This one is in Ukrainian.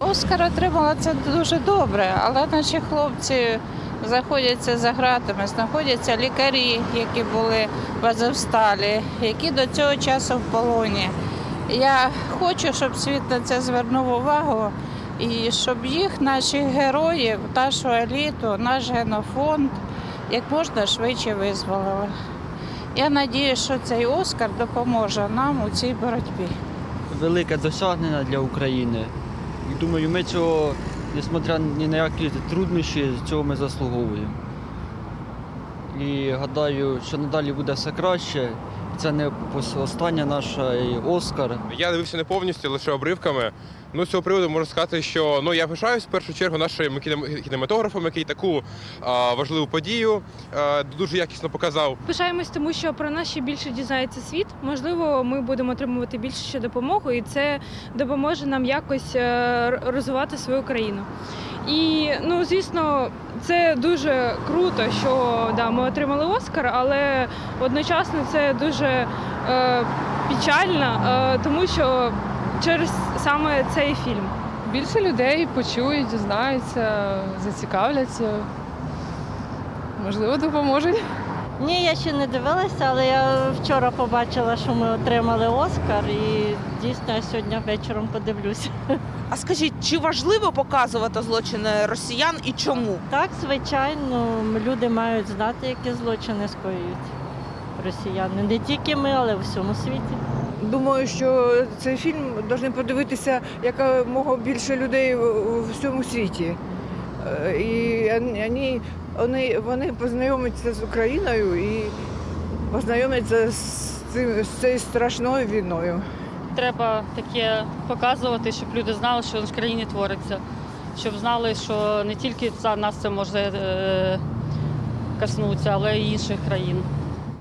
Оскар отримала це дуже добре, але наші хлопці знаходяться за ґратами, знаходяться лікарі, які були в Азовсталі, які до цього часу в полоні. Я хочу, щоб світ на це звернув увагу і щоб їх, наших героїв, нашу еліту, наш генофонд як можна швидше визволили. Я сподіваюся, що цей Оскар допоможе нам у цій боротьбі. велике досягнення для України. І думаю, ми цього, несмотря ні на які труднощі, цього ми заслуговуємо. І гадаю, що надалі буде все краще. Це не остання наша і Оскар. Я дивився не повністю, лише обривками. Ну, з цього приводу можу сказати, що ну я пишаюсь в першу чергу нашим кінем- кінематографом, який таку а, важливу подію а, дуже якісно показав. Пишаємось, тому що про нас ще більше дізнається світ. Можливо, ми будемо отримувати більше ще допомогу, і це допоможе нам якось е, розвивати свою країну. І ну, звісно, це дуже круто, що да, ми отримали Оскар, але одночасно це дуже е, печально, е, тому що через саме цей фільм. Більше людей почують, дізнаються, зацікавляться. Можливо, допоможуть. Ні, я ще не дивилася, але я вчора побачила, що ми отримали Оскар, і дійсно я сьогодні вечором подивлюся. А скажіть, чи важливо показувати злочини росіян і чому? Так, звичайно, люди мають знати, які злочини скоюють росіяни. Не тільки ми, але в всьому світі. Думаю, що цей фільм повинні подивитися якомога більше людей у всьому світі. Е, І вони, вони, вони познайомляться з Україною і познайомляться з, цим, з цією страшною війною. Треба таке показувати, щоб люди знали, що в країні твориться, щоб знали, що не тільки це нас це може е, коснутися, але й інших країн.